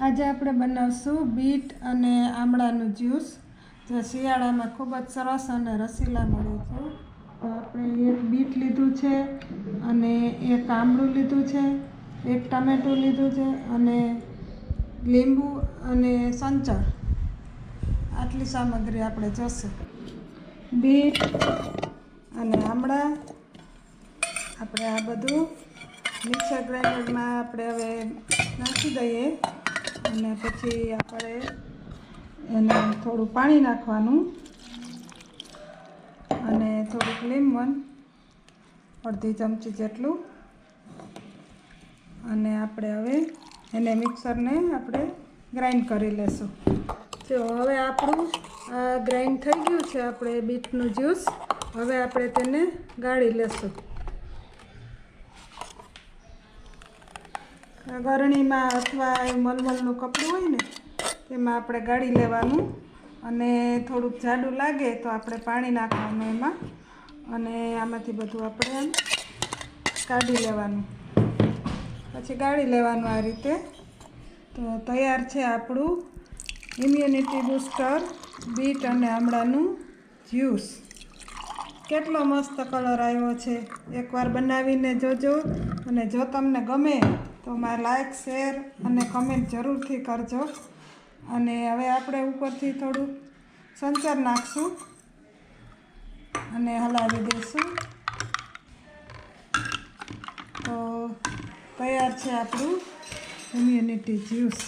આજે આપણે બનાવશું બીટ અને આમળાનું જ્યુસ. જે શિયાળામાં ખૂબ જ સરસ અને રસીલા મળે છે. તો આપણે એક બીટ લીધું છે અને એક આમળું લીધું છે, એક ટમેટું લીધું છે અને લીંબુ અને સંચળ આટલી સામગ્રી આપણે જોશે. બીટ અને આમળા. આપણે આ બધું મિક્સર ગ્રાઇન્ડરમાં આપણે હવે નાખી દઈએ. અને પછી આપણે એને થોડું પાણી નાખવાનું. અને થોડુંક લીંબન અડધી ચમચી જેટલું. અને આપણે હવે એને મિક્સરને આપણે ગ્રાઇન્ડ કરી લેશું. જો હવે આપણું ગ્રાઇન્ડ થઈ ગયું છે, આપણે બીટનું જ્યુસ. હવે આપણે તેને ગાળી લેશું. ગરણીમાં અથવા એ મલમલનું કપડું હોય ને તેમાં આપણે ગાળી લેવાનું અને થોડુંક જાડું લાગે તો આપણે પાણી નાખવાનું એમાં અને આમાંથી બધું આપણે કાઢી લેવાનું. પછી ગાળી લેવાનું આ રીતે. તો તૈયાર છે આપણું ઇમ્યુનિટી બૂસ્ટર બીટ અને આમળાનું જ્યુસ. કેટલો મસ્ત કલર આવ્યો છે. એકવાર બનાવીને જોજો અને જો તમને ગમે તો મારા લાઇક શેર અને કમેન્ટ જરૂરથી કરજો. અને હવે આપણે ઉપરથી થોડું સંચર નાખશું. અને હલાવી દઈશું. તો તૈયાર છે આપણું ઇમ્યુનિટી જ્યુસ